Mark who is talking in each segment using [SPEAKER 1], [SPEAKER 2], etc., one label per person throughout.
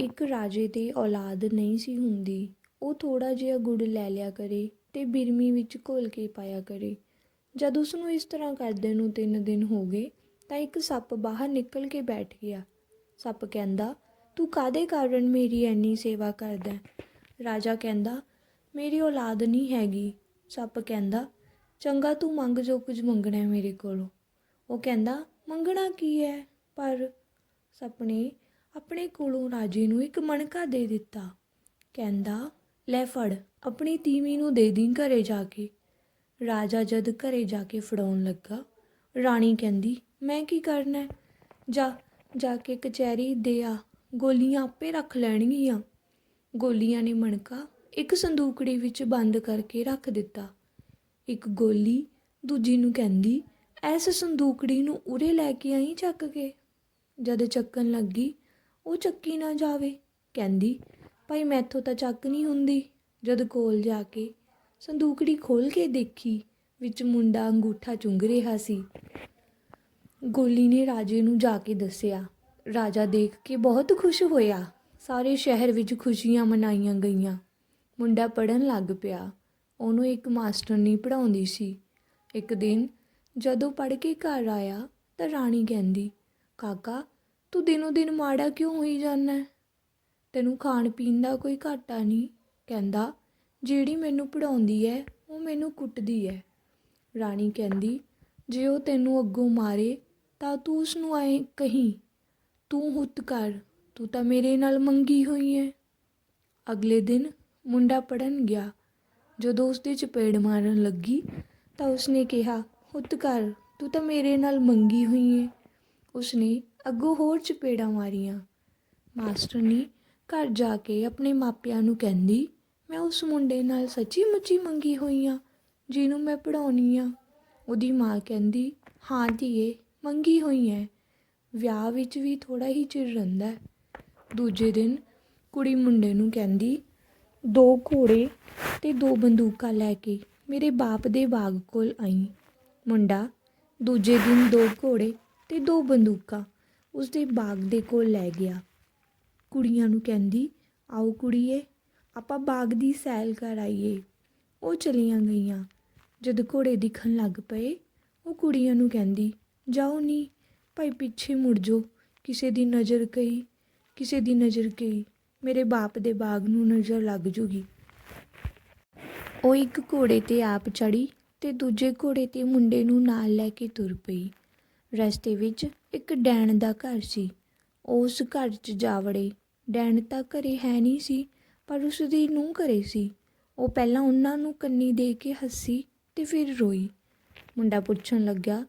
[SPEAKER 1] ਇੱਕ ਰਾਜੇ ਦੀ ਔਲਾਦ ਨਹੀਂ ਸੀ ਹੁੰਦੀ। ਉਹ ਥੋੜਾ ਜਿਹਾ ਗੁੜ ਲੈ ਲਿਆ ਕਰੇ ਤੇ ਬਿਰਮੀ ਵਿੱਚ ਘੋਲ ਕੇ ਪਾਇਆ ਕਰੇ। ਜਦ ਉਸ ਨੂੰ ਇਸ ਤਰ੍ਹਾਂ ਕਰਦੇ ਨੂੰ ਤਿੰਨ ਦਿਨ ਹੋ ਗਏ, ਤਾਂ ਇੱਕ ਸੱਪ ਬਾਹਰ ਨਿਕਲ ਕੇ ਬੈਠ ਗਿਆ। ਸੱਪ ਕਹਿੰਦਾ, ਤੂੰ ਕਾਦੇ ਕਾਰਨ ਮੇਰੀ ਐਨੀ ਸੇਵਾ ਕਰਦਾ ਰਾਜਾ ਕਹਿੰਦਾ, ਮੇਰੀ ਔਲਾਦ ਨਹੀਂ ਹੈਗੀ। ਸੱਪ ਕਹਿੰਦਾ, ਚੰਗਾ ਤੂੰ ਮੰਗ ਜੋ ਕੁਝ ਮੰਗਣਾ ਹੈ ਮੇਰੇ ਕੋਲੋਂ। ਉਹ ਕਹਿੰਦਾ, ਮੰਗਣਾ ਕੀ ਹੈ? ਪਰ ਸੱਪ ਨੇ ਆਪਣੇ ਕੋਲੋਂ ਰਾਜੇ ਨੂੰ ਇੱਕ ਮਣਕਾ ਦੇ ਦਿੱਤਾ। ਕਹਿੰਦਾ, ਲੈ ਫੜ, ਆਪਣੀ ਤੀਵੀਂ ਨੂੰ ਦੇ ਦੀ ਘਰੇ ਜਾ ਕੇ। ਰਾਜਾ ਜਦ ਘਰੇ ਜਾ ਕੇ ਫੜਾਉਣ ਲੱਗਾ, ਰਾਣੀ ਕਹਿੰਦੀ, ਮੈਂ ਕੀ ਕਰਨਾ ਜਾ ਜਾ ਕੇ ਕਚਹਿਰੀ ਦੇ ਆ, ਗੋਲੀਆਂ ਆਪੇ ਰੱਖ ਲੈਣਗੀਆਂ। ਗੋਲੀਆਂ ਨੇ ਮਣਕਾ ਇੱਕ ਸੰਦੂਕੜੀ ਵਿੱਚ ਬੰਦ ਕਰਕੇ ਰੱਖ ਦਿੱਤਾ। ਇੱਕ ਗੋਲੀ ਦੂਜੀ ਨੂੰ ਕਹਿੰਦੀ, ਐਸ ਸੰਦੂਕੜੀ ਨੂੰ ਉਰੇ ਲੈ ਕੇ ਆਈ ਚੱਕ ਕੇ? ਜਦ ਚੱਕਣ ਲੱਗੀ ਉਹ ਚੱਕੀ ਨਾ ਜਾਵੇ। ਕਹਿੰਦੀ, ਭਾਈ ਮੈਥੋਂ ਤਾਂ ਚੱਕ ਨਹੀਂ ਹੁੰਦੀ। ਜਦ ਕੋਲ ਜਾ ਕੇ ਸੰਦੂਕੜੀ ਖੋਲ ਕੇ ਦੇਖੀ, ਵਿੱਚ ਮੁੰਡਾ ਅੰਗੂਠਾ ਚੁੰਗ ਰਿਹਾ ਸੀ। ਗੋਲੀ ਨੇ ਰਾਜੇ ਨੂੰ ਜਾ ਕੇ ਦੱਸਿਆ, ਰਾਜਾ ਦੇਖ ਕੇ ਬਹੁਤ ਖੁਸ਼ ਹੋਇਆ। ਸਾਰੇ ਸ਼ਹਿਰ ਵਿੱਚ ਖੁਸ਼ੀਆਂ ਮਨਾਈਆਂ ਗਈਆਂ। ਮੁੰਡਾ ਪੜਨ ਲੱਗ ਪਿਆ। ਉਹਨੂੰ ਇੱਕ ਮਾਸਟਰਨੀ ਪੜਾਉਂਦੀ ਸੀ। ਇੱਕ ਦਿਨ ਜਦੋਂ ਪੜ ਕੇ ਘਰ ਆਇਆ ਤਾਂ ਰਾਣੀ ਕਹਿੰਦੀ, ਕਾਕਾ ਤੂੰ ਦਿਨੋ ਦਿਨ ਮਾੜਾ ਕਿਉਂ ਹੋਈ ਜਾਂਦਾ ਤੈਨੂੰ ਖਾਣ ਪੀਣ ਦਾ ਕੋਈ ਘਾਟਾ ਨਹੀਂ, ਕਹਿੰਦਾ। ਜਿਹੜੀ ਮੈਨੂੰ ਪੜਾਉਂਦੀ ਹੈ, ਉਹ ਮੈਨੂੰ ਕੁੱਟਦੀ ਹੈ। ਰਾਣੀ ਕਹਿੰਦੀ, ਜੇ ਉਹ ਤੈਨੂੰ ਅੱਗੋਂ ਮਾਰੇ, ਤਾਂ ਤੂੰ ਉਸ ਨੂੰ ਆਏ ਕਹੀਂ, ਤੂੰ ਹੁੱਤ ਕਰ, ਤੂੰ ਤਾਂ ਮੇਰੇ ਨਾਲ ਮੰਗੀ ਹੋਈ ਹੈ। ਅਗਲੇ ਦਿਨ ਮੁੰਡਾ ਪੜਨ ਗਿਆ। ਜਦੋਂ ਉਸ ਦੇ ਚਪੇੜ ਮਾਰਨ ਲੱਗੀ, ਤਾਂ ਉਸਨੇ ਕਿਹਾ, ਹੁੱਤ ਕਰ, ਤੂੰ ਤਾਂ ਮੇਰੇ ਨਾਲ ਮੰਗੀ ਹੋਈ ਹੈ। ਉਸਨੇ ਅੱਗੋਂ ਹੋਰ ਚਪੇੜਾਂ ਮਾਰੀਆਂ। ਮਾਸਟਰਨੀ ਘਰ ਜਾ ਕੇ ਆਪਣੇ ਮਾਪਿਆਂ ਨੂੰ ਕਹਿੰਦੀ, ਮੈਂ ਉਸ ਮੁੰਡੇ ਨਾਲ ਸੱਚੀ ਮੁੱਚੀ ਮੰਗੀ ਹੋਈ ਆ, ਜਿਹਨੂੰ ਮੈਂ ਪੜਾਉਣੀ ਆ। ਉਹਦੀ ਮਾਂ ਕਹਿੰਦੀ, ਹਾਂ ਧੀਏ, ਮੰਗੀ ਹੋਈ ਹੈ ਵਿਆਹ ਵਿੱਚ ਵੀ ਥੋੜਾ ਹੀ ਚਿਰ ਰਹਿੰਦਾ ਦੂਜੇ ਦਿਨ ਕੁੜੀ ਮੁੰਡੇ ਨੂੰ ਕਹਿੰਦੀ, ਦੋ ਘੋੜੇ ਤੇ ਦੋ ਬੰਦੂਕਾਂ ਲੈ ਕੇ ਮੇਰੇ ਬਾਪ ਦੇ ਬਾਗ ਕੋਲ ਆਈ। ਮੁੰਡਾ, ਦੂਜੇ ਦਿਨ ਦੋ ਘੋੜੇ ਤੇ ਦੋ ਬੰਦੂਕਾਂ। ਉਸਦੇ ਬਾਗ ਦੇ ਕੋਲ ਲੈ ਗਿਆ। ਕੁੜੀਆਂ ਨੂੰ ਕਹਿੰਦੀ, ਆਓ ਕੁੜੀਏ, ਆਪਾਂ ਬਾਗ ਦੀ ਸੈਲ ਕਰ ਆਈਏ। ਉਹ ਚਲੀਆਂ ਗਈਆਂ। ਜਦ ਘੋੜੇ ਦਿਖਣ ਲੱਗ ਪਏ, ਉਹ ਕੁੜੀਆਂ ਨੂੰ ਕਹਿੰਦੀ, ਜਾਓ ਨਹੀਂ ਭਾਈ ਪਿੱਛੇ ਮੁੜ ਜੋ ਕਿਸੇ ਦੀ ਨਜ਼ਰ ਗਈ ਕਿਸੇ ਦੀ ਨਜ਼ਰ ਗਈ ਮੇਰੇ ਬਾਪ ਦੇ ਬਾਗ ਨੂੰ ਨਜ਼ਰ ਲੱਗ ਜੂਗੀ। ਉਹ ਇੱਕ ਘੋੜੇ ਤੇ ਆਪ ਚੜੀ ਤੇ ਦੂਜੇ ਘੋੜੇ ਤੇ ਮੁੰਡੇ ਨੂੰ ਨਾਲ ਲੈ ਕੇ ਤੁਰ ਪਈ। ਰਸਤੇ ਵਿੱਚ ਇੱਕ ਡੈਣ ਦਾ ਘਰ ਸੀ। ਉਸ ਘਰ 'ਚ ਜਾ ਵੜੇ ਡੈਣ ਤਾਂ ਘਰੇ ਹੈ ਨਹੀਂ ਸੀ, ਪਰ ਉਸ ਦੀ ਨੂੰਹ ਘਰੇ ਸੀ। ਉਹ ਪਹਿਲਾਂ ਉਹਨਾਂ ਨੂੰ ਕੰਨੀ ਦੇ ਕੇ ਹੱਸੀ ਤੇ ਫਿਰ ਰੋਈ। ਮੁੰਡਾ ਪੁੱਛਣ ਲੱਗਿਆ,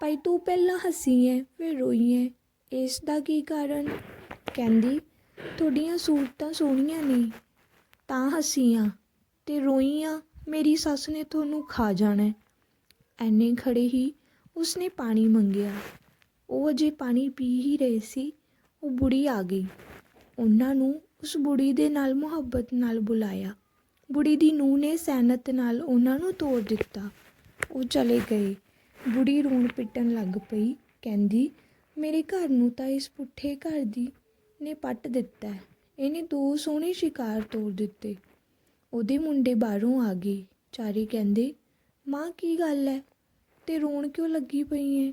[SPEAKER 1] ਭਾਈ ਤੂੰ ਪਹਿਲਾਂ ਹੱਸੀ ਐ, ਫਿਰ ਰੋਈ ਐ? ਇਸ ਦਾ ਕੀ ਕਾਰਨ? ਕਹਿੰਦੀ, ਤੁਹਾਡੀਆਂ ਸੂਰਤਾਂ ਸੋਹਣੀਆਂ ਨਹੀਂ ਤਾਂ ਹੱਸੀਆਂ ਤੇ ਰੋਈਆਂ ਮੇਰੀ ਸੱਸ ਨੇ ਤੁਹਾਨੂੰ ਖਾ ਜਾਣਾ ਹੈ। ਐਨੇ ਖੜੇ ਹੀ ਉਸਨੇ ਪਾਣੀ ਮੰਗਿਆ। ਉਹ ਅਜੇ ਪਾਣੀ ਪੀ ਹੀ ਰਹੇ ਸੀ। ਉਹ ਬੁੜੀ ਆ ਗਈ। ਉਹਨਾਂ ਨੂੰ ਉਸ ਬੁੜੀ ਦੇ ਨਾਲ ਮੁਹੱਬਤ ਨਾਲ ਬੁਲਾਇਆ। ਬੁੜੀ ਦੀ ਨੂੰਹ ਨੇ ਸੈਨਤ ਨਾਲ ਉਹਨਾਂ ਨੂੰ ਤੋੜ ਦਿੱਤਾ। ਉਹ ਚਲੇ ਗਏ। ਬੁੜੀ ਰੋਣ ਪਿੱਟਣ ਲੱਗ ਪਈ। ਕਹਿੰਦੀ, ਮੇਰੇ ਘਰ ਨੂੰ ਤਾਂ ਇਸ ਪੁੱਠੇ ਘਰ ਦੀ ਨੇ ਪੱਟ ਦਿੱਤਾ ਇਹਨੇ ਦੋ ਸੋਹਣੇ ਸ਼ਿਕਾਰ ਤੋੜ ਦਿੱਤੇ। ਉਹਦੇ ਮੁੰਡੇ ਬਾਹਰੋਂ ਆ ਗਏ। ਚਾਰੇ ਕਹਿੰਦੇ, ਮਾਂ, ਕੀ ਗੱਲ ਹੈ? ਤੇ ਰੋਣ ਕਿਉਂ ਲੱਗੀ ਪਈ ਹੈ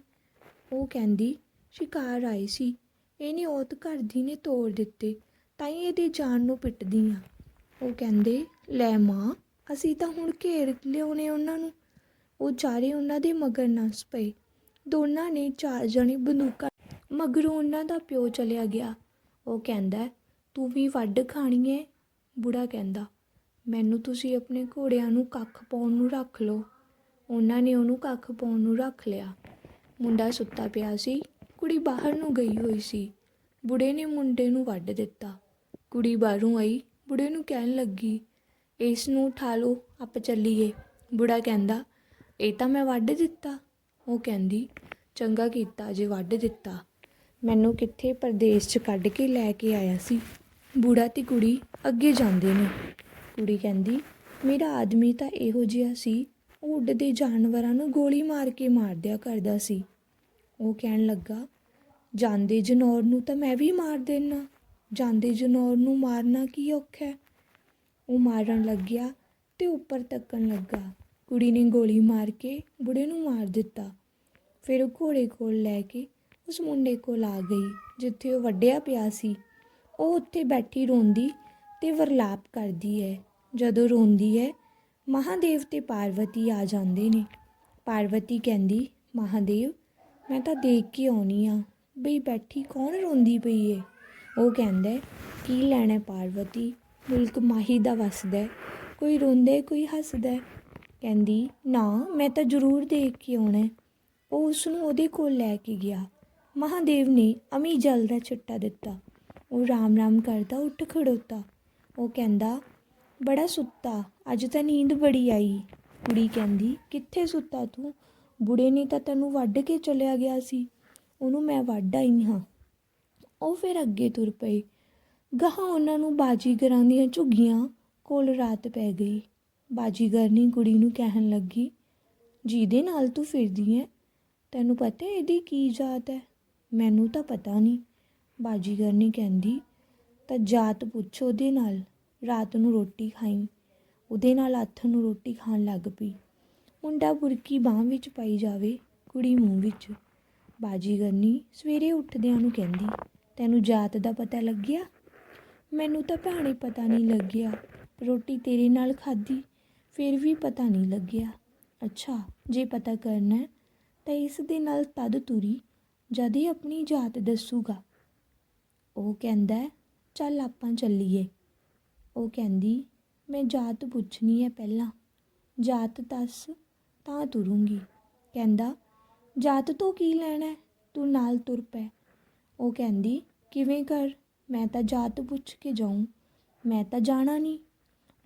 [SPEAKER 1] ਉਹ ਕਹਿੰਦੀ, ਸ਼ਿਕਾਰ ਆਏ ਸੀ। ਇਹਨੇ ਔਤ ਘਰ ਦੀ ਨੇ ਤੋੜ ਦਿੱਤੇ, ਤਾਂ ਹੀ ਇਹਦੀ ਜਾਨ ਨੂੰ ਪਿੱਟਦੀ ਆ। ਉਹ ਕਹਿੰਦੇ, ਲੈ ਮਾਂ, ਅਸੀਂ ਤਾਂ ਹੁਣ ਘੇਰ ਲਿਆਉਣੇ ਉਹਨਾਂ ਨੂੰ। ਉਹ ਚਾਰੇ ਉਹਨਾਂ ਦੇ ਮਗਰ ਨੱਸ ਪਏ। ਦੋਨਾਂ ਨੇ ਚਾਰ ਜਣੇ ਬੰਦੂਕਾਂ ਮਗਰੋਂ ਉਹਨਾਂ ਦਾ ਪਿਓ ਚਲਿਆ ਗਿਆ। ਉਹ ਕਹਿੰਦਾ, ਤੂੰ ਵੀ ਵੱਢ ਖਾਣੀ ਹੈ ਬੁੜਾ ਕਹਿੰਦਾ, ਮੈਨੂੰ ਤੁਸੀਂ ਆਪਣੇ ਘੋੜਿਆਂ ਨੂੰ ਕੱਖ ਪਾਉਣ ਨੂੰ ਰੱਖ ਲਓ। ਉਹਨਾਂ ਨੇ ਉਹਨੂੰ ਕੱਖ ਪਾਉਣ ਨੂੰ ਰੱਖ ਲਿਆ। ਮੁੰਡਾ ਸੁੱਤਾ ਪਿਆ ਸੀ। ਕੁੜੀ ਬਾਹਰ ਨੂੰ ਗਈ ਹੋਈ ਸੀ। ਬੁੜੇ ਨੇ ਮੁੰਡੇ ਨੂੰ ਵੱਢ ਦਿੱਤਾ। ਕੁੜੀ ਬਾਹਰੋਂ ਆਈ, ਬੁੜੇ ਨੂੰ ਕਹਿਣ ਲੱਗੀ, ਇਸ ਨੂੰ ਉਠਾ ਲਓ, ਆਪ ਚੱਲੀਏ। ਬੁੜਾ ਕਹਿੰਦਾ, ਇਹ ਤਾਂ ਮੈਂ ਵੱਢ ਦਿੱਤਾ। ਉਹ ਕਹਿੰਦੀ, ਚੰਗਾ ਕੀਤਾ ਜੇ ਵੱਢ ਦਿੱਤਾ। ਮੈਨੂੰ ਕਿੱਥੇ ਪਰਦੇਸ 'ਚ ਕੱਢ ਕੇ ਲੈ ਕੇ ਆਇਆ ਸੀ? ਬੁੜਾ ਤੇ ਕੁੜੀ ਅੱਗੇ ਜਾਂਦੇ ਨੇ। ਕੁੜੀ ਕਹਿੰਦੀ, ਮੇਰਾ ਆਦਮੀ ਤਾਂ ਇਹੋ ਜਿਹਾ ਸੀ ਉਹ ਉੱਡਦੇ ਜਾਨਵਰਾਂ ਨੂੰ ਗੋਲੀ ਮਾਰ ਕੇ ਮਾਰ ਦਿਆ ਕਰਦਾ ਸੀ। ਉਹ ਕਹਿਣ ਲੱਗਾ, ਜਾਂਦੇ ਜਨੌਰ ਨੂੰ ਤਾਂ ਮੈਂ ਵੀ ਮਾਰ ਦੇਣਾ ਜਾਂਦੇ ਜਨੌਰ ਨੂੰ ਮਾਰਨਾ ਕੀ ਔਖਾ ਹੈ? ਉਹ ਮਾਰਨ ਲੱਗਿਆ ਤੇ ਉੱਪਰ ਤੱਕਣ ਲੱਗਾ। ਕੁੜੀ ਨੇ ਗੋਲੀ ਮਾਰ ਕੇ ਬੁੜੇ ਨੂੰ ਮਾਰ ਦਿੱਤਾ। ਫਿਰ ਉਹ ਘੋੜੇ ਕੋਲ ਲੈ ਕੇ ਉਸ ਮੁੰਡੇ ਕੋਲ ਆ ਗਈ, ਜਿੱਥੇ ਉਹ ਵੱਡਿਆ ਪਿਆ ਸੀ। ਉਹ ਉੱਥੇ ਬੈਠੀ ਰੋਂਦੀ ਤੇ ਵਰਲਾਪ ਕਰਦੀ ਹੈ। ਜਦੋਂ ਰੋਂਦੀ ਹੈ ਮਹਾਦੇਵ ਤੇ ਪਾਰਵਤੀ ਆ ਜਾਂਦੇ ਨੇ। ਪਾਰਵਤੀ ਕਹਿੰਦੀ, ਮਹਾਦੇਵ, ਮੈਂ ਤਾਂ ਦੇਖ ਕੇ ਆਉਣੀ ਆ। ਬਈ ਬੈਠੀ ਕੌਣ ਰੋਂਦੀ ਪਈ ਏ? ਉਹ ਕਹਿੰਦਾ, ਕੀ ਲੈਣਾ ਪਾਰਵਤੀ? ਮੁਲਕ ਮਾਹੀ ਦਾ ਵਸਦਾ ਕੋਈ ਰੋਂਦਾ ਕੋਈ ਹੱਸਦਾ ਕਹਿੰਦੀ, ਨਾ, ਮੈਂ ਤਾਂ ਜ਼ਰੂਰ ਦੇਖ ਕੇ ਆਉਣਾ ਉਹ ਉਸ ਨੂੰ ਉਹਦੇ ਕੋਲ ਲੈ ਕੇ ਗਿਆ। ਮਹਾਦੇਵ ਨੇ ਅਮੀ ਜਲ ਦਾ ਛਿੱਟਾ ਦਿੱਤਾ। ਉਹ ਰਾਮ ਰਾਮ ਕਰਦਾ, ਉੱਠ ਖੜੋਤਾ। ਉਹ ਕਹਿੰਦਾ ਬੜਾ ਸੁੱਤਾ। ਅੱਜ ਤਾਂ ਨੀਂਦ ਬੜੀ ਆਈ। ਕੁੜੀ ਕਹਿੰਦੀ, ਕਿੱਥੇ ਸੁੱਤਾ ਤੂੰ? ਬੁੜੇ ਨੇ ਤਾਂ ਤੈਨੂੰ ਵੱਢ ਕੇ ਚਲਿਆ ਗਿਆ ਸੀ। ਉਹਨੂੰ ਮੈਂ ਵੱਢ ਆਈ ਹਾਂ। ਉਹ ਫਿਰ ਅੱਗੇ ਤੁਰ ਪਏ। ਗਾਹਾਂ ਉਹਨਾਂ ਨੂੰ ਬਾਜੀਗਰਾਂ ਦੀਆਂ ਝੁੱਗੀਆਂ ਕੋਲ ਰਾਤ ਪੈ ਗਈ। ਬਾਜੀਗਰਨੀ ਕੁੜੀ ਨੂੰ ਕਹਿਣ ਲੱਗੀ, ਜਿਹਦੇ ਨਾਲ ਤੂੰ ਫਿਰਦੀ ਐ, ਤੈਨੂੰ ਪਤਾ ਇਹਦੀ ਕੀ ਜਾਤ ਹੈ? ਮੈਨੂੰ ਤਾਂ ਪਤਾ ਨਹੀਂ। ਬਾਜੀਗਰਨੀ ਕਹਿੰਦੀ, ਤਾਂ ਜਾਤ ਪੁੱਛ ਉਹਦੇ ਨਾਲ। ਰਾਤ ਨੂੰ ਰੋਟੀ ਖਾਈ। ਉਹਦੇ ਨਾਲ ਹੱਥ ਨੂੰ ਰੋਟੀ ਖਾਣ ਲੱਗ ਪਈ। ਮੁੰਡਾ ਬੁਰਕੀ ਬਾਹ ਵਿੱਚ ਪਾਈ ਜਾਵੇ, ਕੁੜੀ ਮੂੰਹ ਵਿੱਚ। ਬਾਜੀਗਰਨੀ ਸਵੇਰੇ ਉੱਠਦਿਆਂ ਨੂੰ ਕਹਿੰਦੀ, ਤੈਨੂੰ ਜਾਤ ਦਾ ਪਤਾ ਲੱਗਿਆ? ਮੈਨੂੰ ਤਾਂ ਭੈਣੇ ਪਤਾ ਨਹੀਂ ਲੱਗਿਆ। ਰੋਟੀ ਤੇਰੇ ਨਾਲ ਖਾਧੀ, ਫਿਰ ਵੀ ਪਤਾ ਨਹੀਂ ਲੱਗਿਆ। ਅੱਛਾ, ਜੇ ਪਤਾ ਕਰਨਾ ਤਾਂ ਇਸ ਦੇ ਨਾਲ ਤਦ ਤੁਰੀ, ਜਦ ਇਹ ਆਪਣੀ ਜਾਤ ਦੱਸੂਗਾ। ਉਹ ਕਹਿੰਦਾ, ਚੱਲ ਆਪਾਂ ਚੱਲੀਏ। ਉਹ ਕਹਿੰਦੀ, ਮੈਂ ਜਾਤ ਪੁੱਛਣੀ ਹੈ ਪਹਿਲਾਂ। ਜਾਤ ਦੱਸ ਤਾਂ ਤੁਰੂੰਗੀ। ਕਹਿੰਦਾ, ਜਾਤ ਤੋਂ ਕੀ ਲੈਣਾ? ਤੂੰ ਨਾਲ ਤੁਰ ਪੈ। ਉਹ ਕਹਿੰਦੀ, ਕਿਵੇਂ ਕਰ? ਮੈਂ ਤਾਂ ਜਾਤ ਪੁੱਛ ਕੇ ਜਾਊਂ। ਮੈਂ ਤਾਂ ਜਾਣਾ ਨਹੀਂ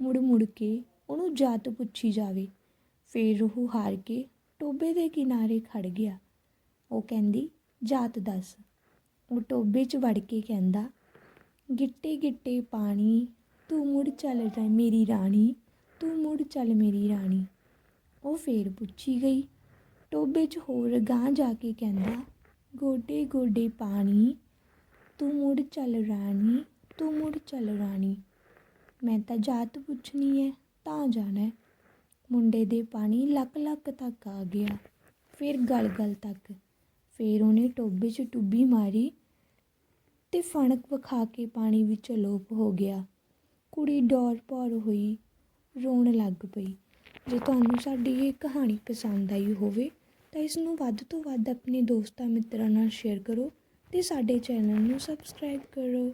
[SPEAKER 1] ਮੁੜ ਮੁੜ ਕੇ ਉਹਨੂੰ ਜਾਤ ਪੁੱਛੀ ਜਾਵੇ। ਫਿਰ ਉਹ ਹਾਰ ਕੇ ਟੋਬੇ ਦੇ ਕਿਨਾਰੇ ਖੜ ਗਿਆ। ਉਹ ਕਹਿੰਦੀ, ਜਾਤ ਦੱਸ। ਉਹ ਟੋਬੇ 'ਚ ਵੜ ਕੇ ਕਹਿੰਦਾ ਗਿੱਟੇ ਗਿੱਟੇ ਪਾਣੀ ਤੂੰ ਮੁੜ ਚੱਲ ਜਾ ਮੇਰੀ ਰਾਣੀ, ਤੂੰ ਮੁੜ ਚੱਲ ਮੇਰੀ ਰਾਣੀ। ਉਹ ਫੇਰ ਪੁੱਛੀ ਗਈ, ਟੋਬੇ 'ਚ ਹੋਰ ਗਾਂ ਜਾ ਕੇ ਕਹਿੰਦਾ, ਗੋਡੇ ਗੋਡੇ ਪਾਣੀ, ਤੂੰ ਮੁੜ ਚੱਲ ਰਾਣੀ, ਤੂੰ ਮੁੜ ਚੱਲ ਰਾਣੀ। ਮੈਂ ਤਾਂ ਜਾਤ ਪੁੱਛਣੀ ਹੈ ਤਾਂ ਜਾਣਾ। ਮੁੰਡੇ ਦੇ ਪਾਣੀ ਲੱਕ ਲੱਕ ਤੱਕ ਆ ਗਿਆ। ਫਿਰ ਗਲ ਗਲ ਤੱਕ। ਫਿਰ ਉਹਨੇ ਟੋਬੇ 'ਚ ਟੁੱਬੀ ਮਾਰੀ ਤੇ ਫਣਕ ਵਿਖਾ ਕੇ ਪਾਣੀ ਵਿੱਚ ਅਲੋਪ ਹੋ ਗਿਆ। ਕੁੜੀ ਡੌਰ ਭੌਰ ਹੋਈ, ਰੋਣ ਲੱਗ ਪਈ। ਜੇ ਤੁਹਾਨੂੰ ਸਾਡੀ ਇਹ ਕਹਾਣੀ ਪਸੰਦ ਆਈ ਹੋਵੇ, ਤਾਂ ਇਸ ਨੂੰ ਵੱਧ ਤੋਂ ਵੱਧ ਆਪਣੇ ਦੋਸਤਾਂ ਮਿੱਤਰਾਂ ਨਾਲ ਸ਼ੇਅਰ ਕਰੋ ਤੇ ਸਾਡੇ ਚੈਨਲ ਨੂੰ ਸਬਸਕ੍ਰਾਈਬ ਕਰੋ।